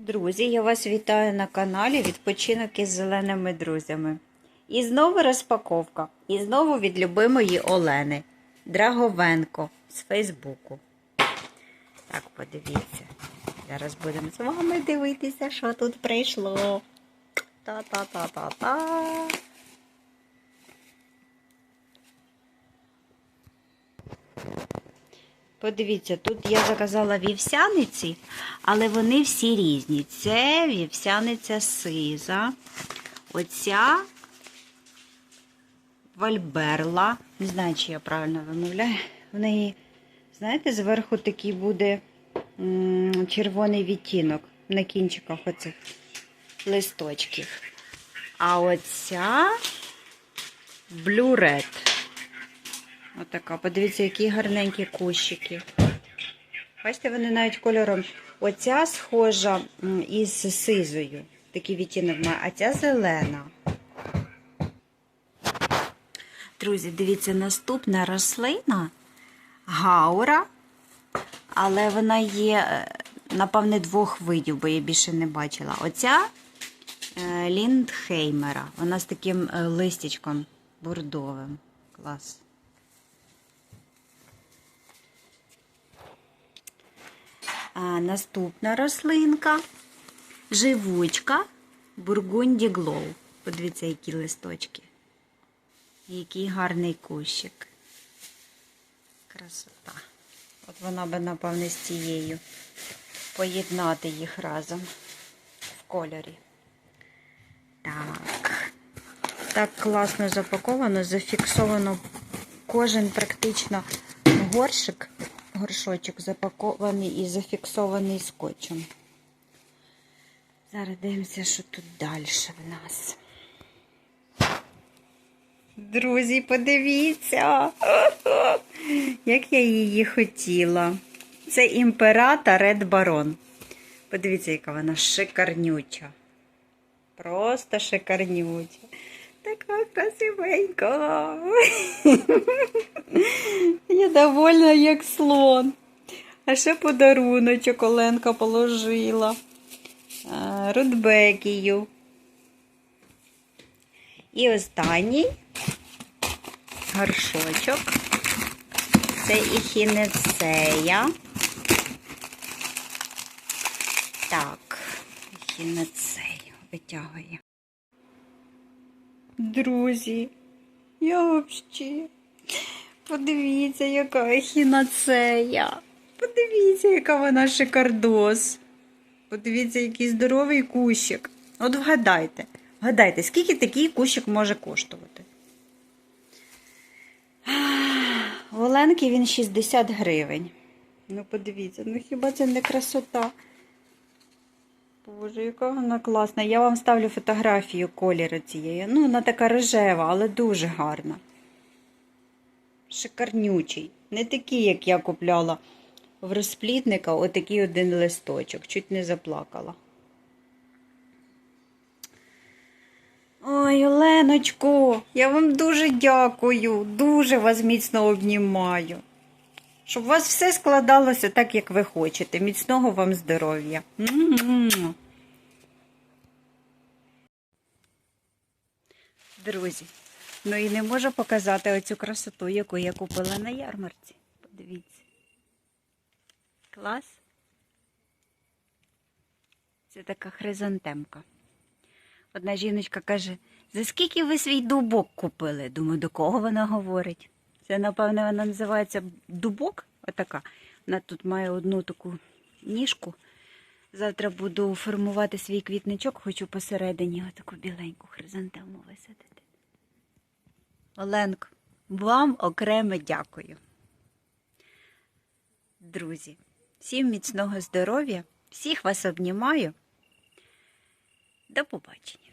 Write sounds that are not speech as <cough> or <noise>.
Друзі, я вас вітаю на каналі Відпочинок із зеленими друзями. І знову розпаковка. І знову від любимої Олени Драговенко з Фейсбуку. Так, подивіться. Зараз будемо з вами дивитися, що тут прийшло. Та-та-та-та-та. Подивіться, тут я заказала вівсяниці, але вони всі різні. Це вівсяниця сиза. Оця вальберла. Не знаю, чи я правильно вимовляю. В неї, знаєте, зверху такий буде червоний відтінок на кінчиках оцих листочків. А оця блюрет. Отака. Подивіться, які гарненькі кущики. Бачите, вони навіть кольором. Оця схожа із сизою. Такий відтінок має, а ця зелена. Друзі, дивіться, наступна рослина гаура, але вона є, е, напевне, двох видів, бо я більше не бачила. Оця е, Ліндхеймера. Вона з таким е, листячком бордовим. Клас. А наступна рослинка живучка Бургунді Глоу. Подивіться, які листочки. Який гарний кущик. Красота. От вона би, напевне, з цією поєднати їх разом в кольорі. Так. Так класно запаковано, зафіксовано кожен практично горшик, горшочок запакований і зафіксований скотчем. Зараз дивимося, що тут далі в нас. Друзі, подивіться, <laughs> як я її хотіла. Це імперата Ред Барон. Подивіться, яка вона шикарнюча. Просто шикарнюча. Така красивенька. Я довольна, як слон. А ще подаруночок Оленка положила. Рудбекію. І останній горшочок. Це ехінецея. Так, ехінецею витягує. Друзі, я взагалі. Подивіться, яка ехінацея. Подивіться, яка вона шикардос. Подивіться, який здоровий кущик. От вгадайте, вгадайте, скільки такий кущик може коштувати? В Оленки він 60 гривень. Ну, подивіться, ну хіба це не красота? Боже, яка вона класна. Я вам ставлю фотографію кольору цієї. Ну, вона така рожева, але дуже гарна. Шикарнючий. Не такий, як я купляла в розплітника, отакий один листочок. Чуть не заплакала. Ой, Оленочко, я вам дуже дякую, дуже вас міцно обнімаю. Щоб у вас все складалося так, як ви хочете. Міцного вам здоров'я. Друзі, ну і не можу показати оцю красоту, яку я купила на ярмарці. Подивіться. Клас. Це така хризантемка. Одна жіночка каже, за скільки ви свій дубок купили? Думаю, до кого вона говорить? Це, напевно, вона називається дубок. Отака. Вона тут має одну таку ніжку. Завтра буду формувати свій квітничок, хочу посередині отаку біленьку хризантему висадити. Оленко, вам окремо дякую. Друзі, всім міцного здоров'я, всіх вас обнімаю. До побачення.